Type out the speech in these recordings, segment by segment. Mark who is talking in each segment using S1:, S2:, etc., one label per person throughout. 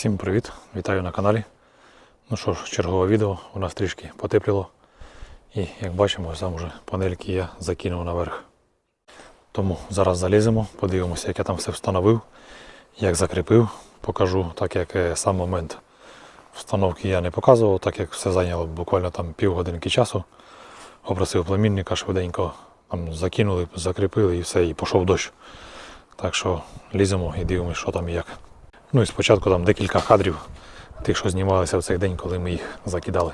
S1: Всім привіт! Вітаю на каналі. Ну що ж, чергове відео. У нас трішки потепліло. І як бачимо, сам уже панельки я закинув наверх. Тому зараз заліземо, подивимося, як я там все встановив, як закріпив. Покажу, так як е, сам момент встановки я не показував, так як все зайняло буквально там півгодинки часу. Попросив племінника швиденько там закинули, закріпили і все, і пішов дощ. Так що ліземо і дивимося, що там і як. Ну і спочатку там декілька кадрів тих, що знімалися в цей день, коли ми їх закидали.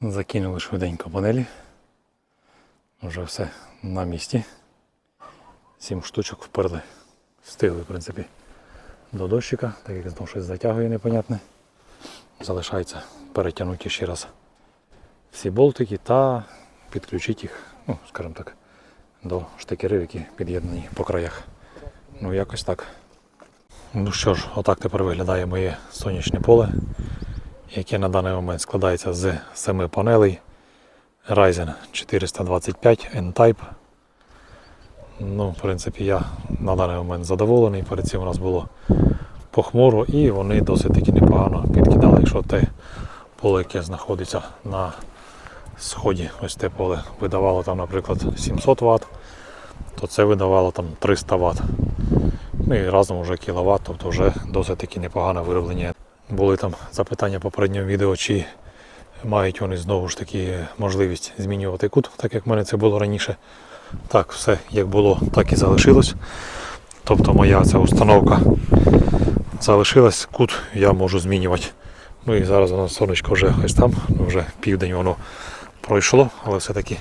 S1: Закинули швиденько панелі. Вже все на місці. Сім штучок вперли. Встигли, в принципі, до дощика, так як знову щось затягує непонятне. Залишається перетягнути ще раз всі болтики та підключити їх, ну, скажімо так, до штекерів, які під'єднані по краях. Ну, якось так. Ну що ж, отак тепер виглядає моє сонячне поле, яке на даний момент складається з 7 панелей Ryzen 425 N-Type. Ну, в принципі, я на даний момент задоволений. Перед цим у нас було похмуро і вони досить таки непогано підкидали, якщо те поле, яке знаходиться на сході, ось те поле видавало там, наприклад, 700 Вт, то це видавало там 300 Вт. Ну і разом вже кіловат, тобто вже досить таки непогане вироблення. Були там запитання в попередньому відео, чи мають вони знову ж таки можливість змінювати кут, так як в мене це було раніше. Так, все як було, так і залишилось. Тобто моя ця установка залишилась, кут я можу змінювати. Ну і зараз воно сонечко вже ось там, вже південь воно пройшло, але все-таки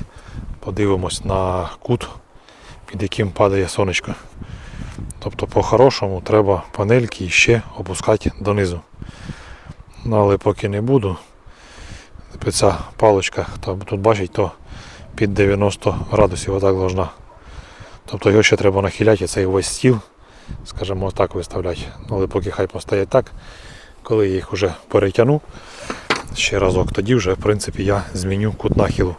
S1: подивимось на кут, під яким падає сонечко. Тобто по-хорошому треба панельки ще опускати донизу. Ну, але поки не буду. Ця паличка, то, тут бачить, то під 90 градусів отак должна. Тобто його ще треба нахиляти, цей весь стіл, скажімо, так виставляти. Ну, Але поки хай постоять так, коли я їх вже перетягну ще разок, тоді вже в принципі я зміню кут нахилу.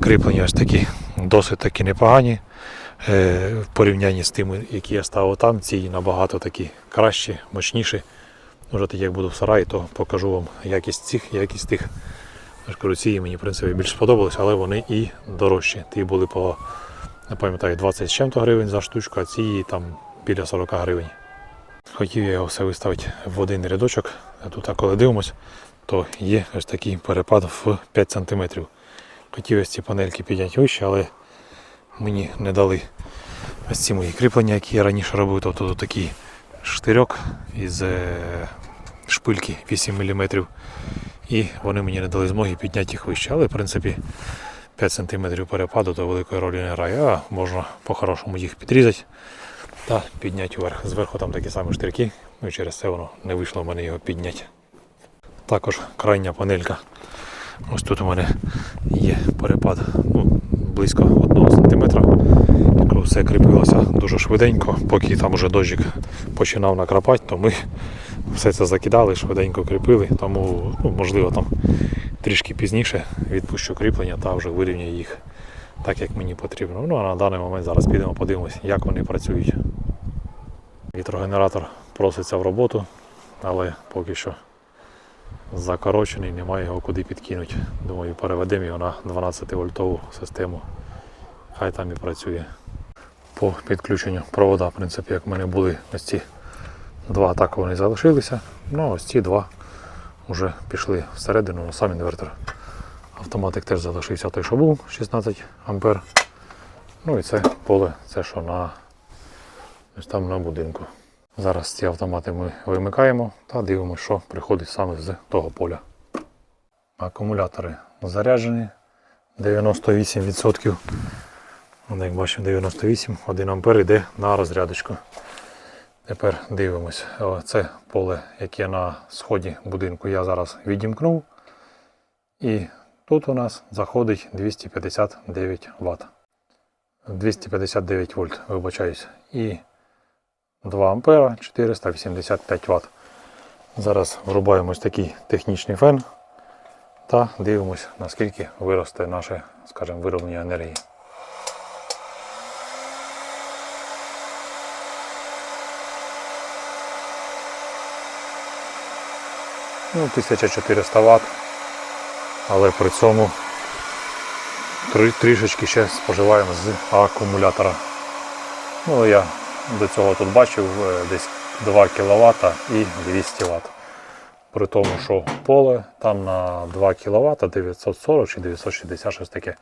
S1: Кріплення ось такі досить таки непогані. Е, в порівнянні з тими, які я ставив там, ці набагато такі кращі, мощніші. Вже тоді, як буду в сараї, то покажу вам якість цих, якість тих. Кажу, ці мені в принципі більш сподобались, але вони і дорожчі. Ті були по, не пам'ятаю, 20 з чим-то гривень за штучку, а ці там біля 40 гривень. Хотів я його все виставити в один рядочок. А тут, а коли дивимось, то є ось такий перепад в 5 см. Хотів ось ці панельки підняти вище, але мені не дали ось ці мої кріплення, які я раніше робив. Тобто тут такий штирьок із е, шпильки 8 мм. І вони мені не дали змоги підняти їх вище. Але в принципі 5 см перепаду то великої ролі не грає, а можна по-хорошому їх підрізати та підняти вверх. Зверху там такі самі штирки, ну і через це воно не вийшло в мене його підняти. Також крайня панелька. Ось тут у мене є перепад ну, близько 1 Все кріпилося дуже швиденько, поки там вже дощик починав накрапати, то ми все це закидали, швиденько кріпили, тому ну, можливо там трішки пізніше відпущу кріплення та вже вирівняю їх так, як мені потрібно. Ну а на даний момент зараз підемо подивимось, як вони працюють. Вітрогенератор проситься в роботу, але поки що закорочений, немає його куди підкинути. Думаю, переведемо його на 12 вольтову систему. Хай там і працює. По підключенню провода, в принципі, як в мене були ось ці два так вони залишилися. Ну ось ці два вже пішли всередину на сам інвертор. Автоматик теж залишився той, що був 16 ампер. Ну і це поле, це що на ось там на будинку. Зараз ці автомати ми вимикаємо та дивимося, що приходить саме з того поля. Акумулятори заряджені 98%. Як бачимо, 98, 1 ампер йде на розрядочку. Тепер дивимось. Це поле, яке на сході будинку я зараз відімкнув. І тут у нас заходить 259 Вт. 259 вольт, вибачаюсь. І 2 ампера 485 Вт. Зараз врубаємо ось такий технічний фен та дивимось, наскільки виросте наше, скажімо, вироблення енергії. Ну, 1400 Вт, але при цьому трі- трішечки ще споживаємо з акумулятора. Ну, я до цього тут бачив е, десь 2 кВт і 200 Вт. При тому, що поле там на 2 кВт 940 чи 960 щось таке.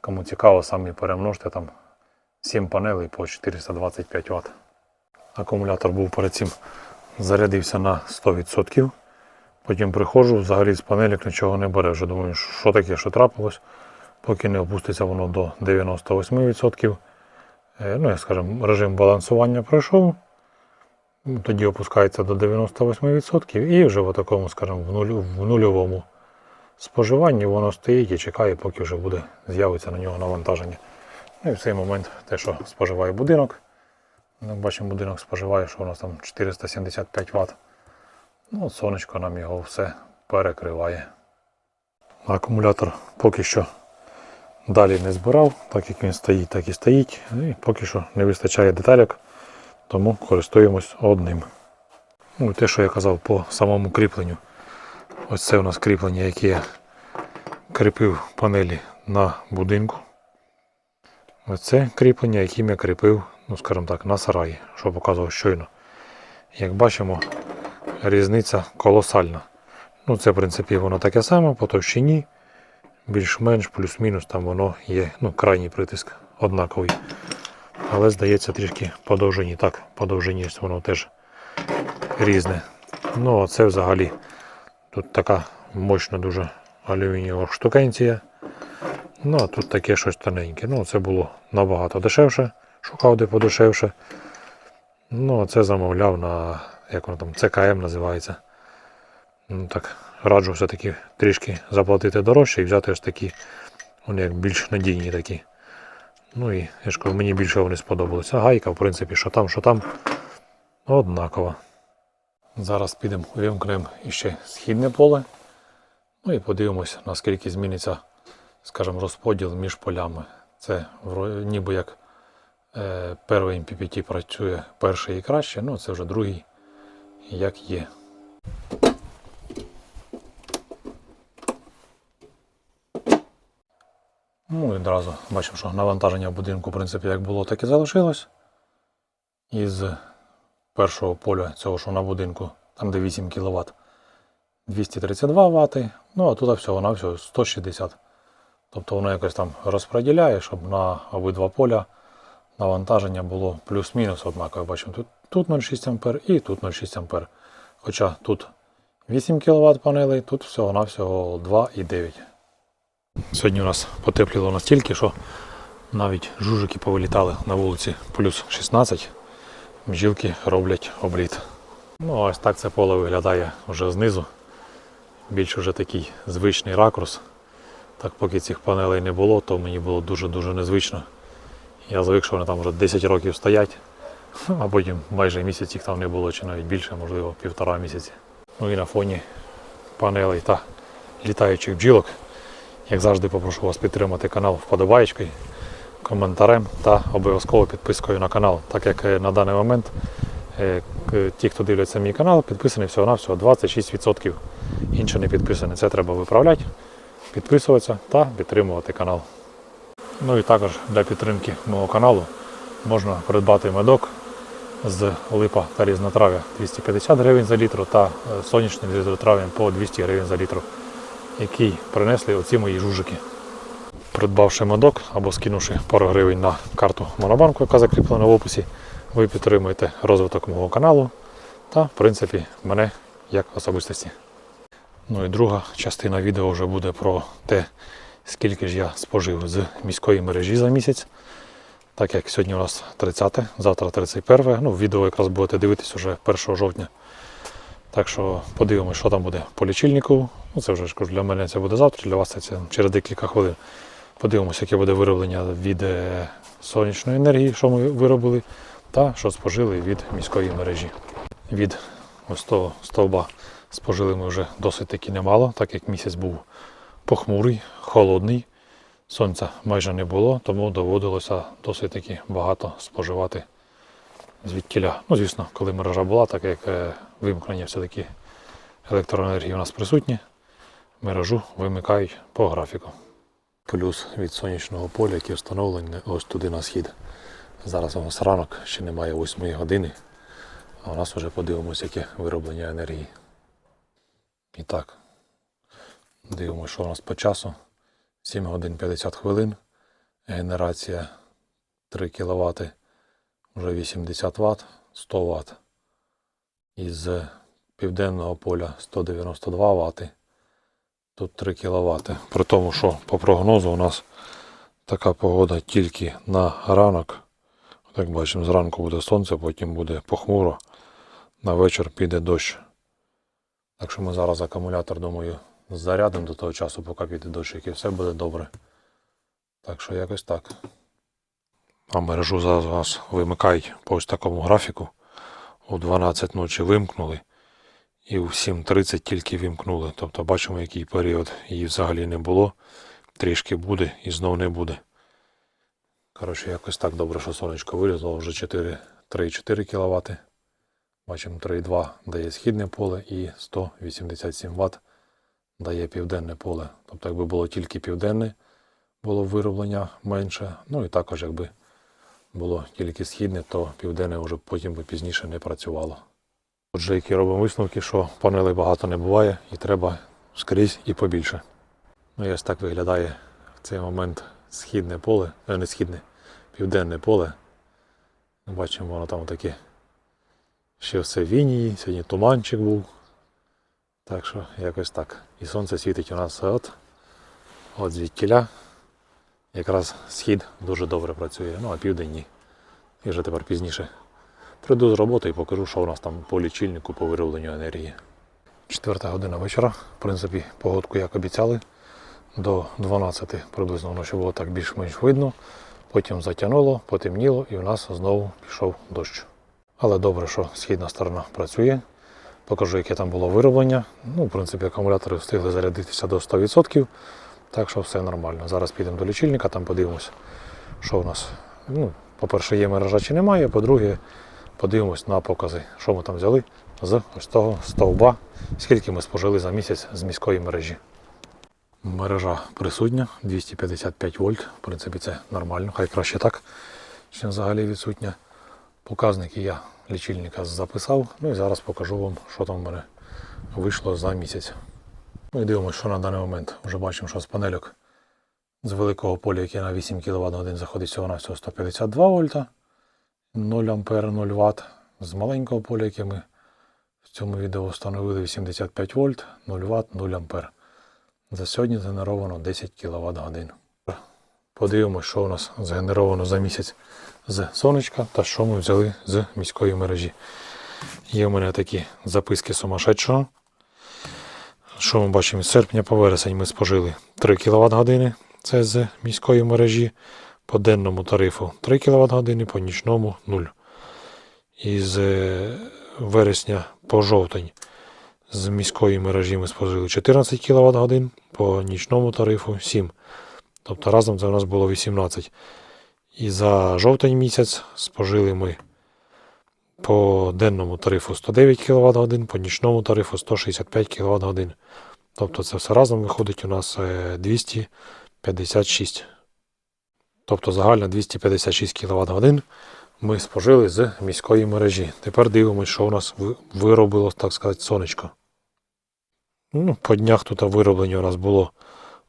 S1: Кому цікаво, самі перемножте там 7 панелей по 425 Вт. Акумулятор був перед цим зарядився на 100%. Потім приходжу, взагалі з панелік нічого не бере. Вже думаю, що таке, що трапилось, поки не опуститься воно до 98%. Е, Ну, як скажемо, режим балансування пройшов. Ну, Тоді опускається до 98% і вже в такому, скажімо, в, нулю, в нульовому споживанні воно стоїть і чекає, поки вже буде з'явиться на нього навантаження. Ну і в цей момент те, що споживає будинок. Як бачимо, будинок споживає, що у нас там 475 Вт. Ну, сонечко нам його все перекриває. Акумулятор поки що далі не збирав, так як він стоїть, так і стоїть. І поки що не вистачає деталек, тому користуємось одним. Ну, те, що я казав по самому кріпленню. Ось це у нас кріплення, яке я кріпив панелі на будинку. Ось це кріплення, яким я кріпив, ну скажімо так, на сараї, що показував щойно. Як бачимо, різниця колосальна. Ну, це, в принципі, воно таке саме по товщині, більш-менш, плюс-мінус, там воно є, ну, крайній притиск однаковий. Але здається трішки по довжині. Так, по довжині воно теж різне. Ну, а це взагалі тут така мощна дуже алюмінієва штукенція. Ну, а тут таке щось тоненьке. Ну, це було набагато дешевше. Шукав де подешевше. Ну, а це замовляв на як воно там, ЦКМ називається. Ну, так, раджу все-таки трішки заплатити дорожче і взяти ось такі, вони як більш надійні такі. Ну і я ж кажу, мені більше вони сподобалися. Гайка, в принципі, що там, що там, однаково. Зараз підемо вимкнемо іще східне поле. Ну і подивимось, наскільки зміниться, скажімо, розподіл між полями. Це ніби як е, перший MPPT працює перший і краще, ну це вже другий, як є. Ну і одразу бачимо, що навантаження будинку, в принципі, як було, так і залишилось. Із першого поля цього, що на будинку, там де 8 кВт, 232 Вт, ну а тут всього на всього 160. Тобто воно якось там розподіляє, щоб на обидва поля навантаження було плюс-мінус однакове. Бачимо, тут, тут 0,6 А і тут 0,6 А. Хоча тут 8 кВт панелей, тут всього-навсього 2,9. Сьогодні у нас потепліло настільки, що навіть жужики повилітали на вулиці плюс 16. Бджілки роблять обліт. Ну, ось так це поле виглядає вже знизу. Більш вже такий звичний ракурс. Так поки цих панелей не було, то мені було дуже-дуже незвично. Я звик, що вони там вже 10 років стоять, а потім майже місяць їх там не було, чи навіть більше, можливо, півтора місяці. Ну і на фоні панелей та літаючих бджілок. Як завжди, попрошу вас підтримати канал вподобаєчкою, коментарем та обов'язково підпискою на канал, так як е, на даний момент е, ті, хто дивляться мій канал, підписані всього-навсього 26%. Інше не підписані. Це треба виправляти, підписуватися та підтримувати канал. Ну і також для підтримки мого каналу можна придбати медок з липа та різнотрав'я 250 гривень за літру та е, сонячний з різнотрав'ям по 200 гривень за літру який принесли оці мої жужики. Придбавши медок або скинувши пару гривень на карту Монобанку, яка закріплена в описі, ви підтримуєте розвиток мого каналу та, в принципі, мене як особистості. Ну і друга частина відео вже буде про те, скільки ж я спожив з міської мережі за місяць. Так як сьогодні у нас 30, завтра 31. Ну, відео якраз будете дивитись уже 1 жовтня. Так що подивимось, що там буде по лічильнику. Ну, це вже ж для мене це буде завтра, для вас це, це через декілька хвилин. Подивимося, яке буде вироблення від е, сонячної енергії, що ми виробили, та що спожили від міської мережі. Від ось того стовба спожили ми вже досить таки немало, так як місяць був похмурий, холодний. Сонця майже не було, тому доводилося досить таки багато споживати звідтіля. Ну, звісно, коли мережа була, так як е, вимкнення все-таки електроенергії у нас присутні. Мережу вимикають по графіку. Плюс від сонячного поля, яке встановлене ось туди на схід. Зараз у нас ранок, ще немає 8 години, а у нас вже подивимося, яке вироблення енергії. І так, дивимося, що у нас по часу. 7 годин 50 хвилин. Генерація 3 кВт, вже 80 Вт, 100 Вт. Із південного поля 192 Вт. Тут 3 кВт. При тому, що по прогнозу у нас така погода тільки на ранок. Як бачимо, зранку буде сонце, потім буде похмуро. На вечір піде дощ. Так що ми зараз акумулятор, думаю, зарядимо до того часу, поки піде дощ, і все буде добре. Так що якось так. А мережу зараз у нас вимикають по ось такому графіку. У 12 ночі вимкнули і у 7.30 тільки вимкнули. Тобто бачимо, який період її взагалі не було. Трішки буде і знов не буде. Коротше, якось так добре, що сонечко вилізло вже 3,4 кВт. Бачимо 3,2 дає східне поле і 187 Вт дає південне поле. Тобто, якби було тільки південне, було вироблення менше. Ну і також, якби було тільки східне, то південне вже потім би пізніше не працювало. Отже, які робимо висновки, що панелей багато не буває і треба скрізь і побільше. Ну і ось так виглядає в цей момент східне поле, е, не східне, південне поле. Бачимо, воно там таке ще все в вінії, сьогодні туманчик був. Так що якось так. І сонце світить у нас от, от звідтіля. Якраз схід дуже добре працює, ну а південь ні. І вже тепер пізніше прийду з роботи і покажу, що у нас там по лічильнику по виробленню енергії. Четверта година вечора. В принципі, погодку як обіцяли. До 12 приблизно воно ще було так більш-менш видно. Потім затягнуло, потемніло і у нас знову пішов дощ. Але добре, що східна сторона працює. Покажу, яке там було вироблення. Ну, в принципі, акумулятори встигли зарядитися до 100%. Так що все нормально. Зараз підемо до лічильника, там подивимось, що у нас. Ну, по-перше, є мережа чи немає, по-друге, подивимось на покази, що ми там взяли з ось того стовба, скільки ми спожили за місяць з міської мережі. Мережа присутня, 255 вольт. В принципі, це нормально, хай краще так, чим взагалі відсутня. Показники я лічильника записав. Ну і зараз покажу вам, що там в мене вийшло за місяць. Ну і дивимося, що на даний момент. Вже бачимо, що з панельок з великого поля, яке на 8 кВт годин заходить всього на всього 152 вольта, 0 А 0 Вт. З маленького поля, яке ми в цьому відео встановили 85 вольт, 0 Вт, 0 А. За сьогодні згенеровано 10 кВт годин. Подивимося, що у нас згенеровано за місяць з сонечка та що ми взяли з міської мережі. Є в мене такі записки сумасшедшого. Що ми бачимо, з серпня по вересень ми спожили 3 кВт години. Це з міської мережі. По денному тарифу 3 кВт години, по нічному 0. І з е, вересня по жовтень з міської мережі ми спожили 14 кВт годин, по нічному тарифу 7. Тобто разом це у нас було 18. І за жовтень місяць спожили ми по денному тарифу 109 кВт годин, по нічному тарифу 165 кВт годин. Тобто це все разом виходить у нас е, 256. Тобто загально 256 кВт годин ми спожили з міської мережі. Тепер дивимося, що у нас виробило, так сказати, сонечко. Ну, по днях тут вироблення у нас було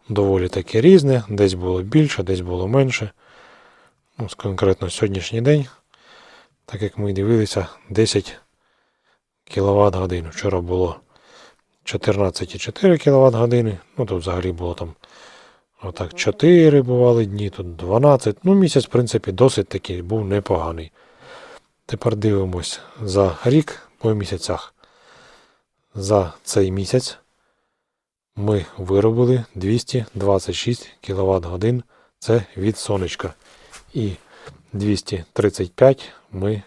S1: доволі таке різне. Десь було більше, десь було менше. Ну, конкретно сьогоднішній день, так як ми дивилися, 10 кВт годин. Вчора було 14,4 кВт години. Ну, тут взагалі було там отак 4 бували дні, тут 12. Ну, місяць, в принципі, досить такий був непоганий. Тепер дивимось за рік по місяцях. За цей місяць ми виробили 226 кВт годин. Це від сонечка. І 235 ми,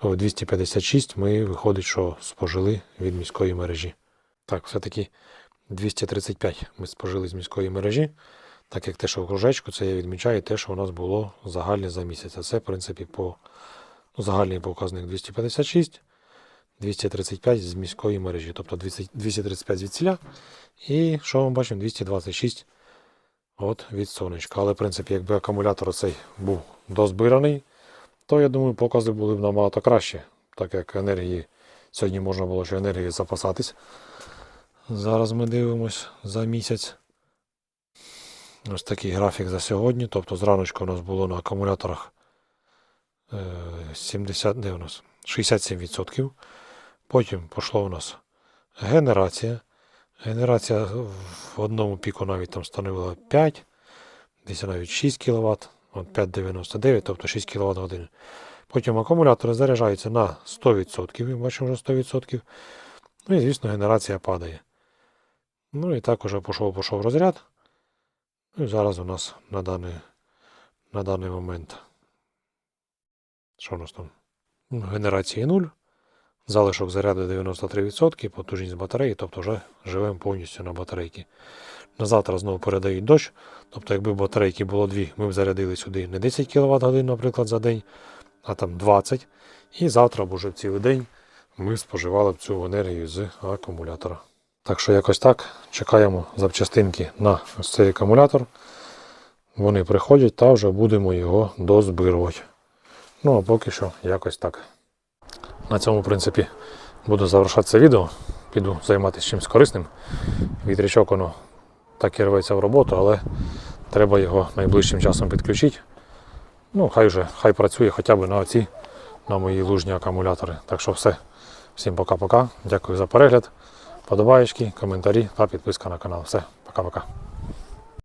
S1: о, 256 ми виходить, що спожили від міської мережі. Так, все-таки 235 ми спожили з міської мережі. Так як те, що в кружечку, це я відмічаю те, що у нас було загальне за місяць. А це, в принципі, по ну, загальний показник 256. 235 з міської мережі, тобто 200 235 звідсіля. І що ми бачимо? 226 от від сонечка. Але, в принципі, якби акумулятор цей був дозбираний, то я думаю, покази були б набагато краще, так як енергії сьогодні можна було ще енергії запасатись. Зараз ми дивимось за місяць. Ось такий графік за сьогодні. Тобто зраночку у нас було на акумуляторах е, 70, де у нас? 67%. Потім пішло у нас генерація. Генерація в одному піку навіть там становила 5, десь навіть 6 кВт, от 5,99, тобто 6 кВт годин. Потім акумулятори заряджаються на 100%, ми бачимо вже 100%. Ну і, звісно, генерація падає. Ну і так уже пішов, пішов розряд. Ну і зараз у нас на даний, на даний момент. Що у нас там? Генерації 0. Залишок заряду 93%, потужність батареї, тобто вже живемо повністю на батарейки. На завтра знову передають дощ. Тобто, якби батарейки було дві, ми б зарядили сюди не 10 кВт годин, наприклад, за день, а там 20. І завтра б уже цілий день ми споживали б цю енергію з акумулятора. Так що якось так. Чекаємо запчастинки на ось цей акумулятор. Вони приходять та вже будемо його дозбирувати. Ну а поки що якось так. На цьому, в принципі, буду завершати це відео. Піду займатися чимось корисним. Вітрячок воно так і рветься в роботу, але треба його найближчим часом підключити. Ну, хай вже хай працює хоча б на оці, на мої лужні акумулятори. Так що все. Всім пока-пока. Дякую за перегляд. Подобаєчки, коментарі та підписка на канал. Все, пока-пока.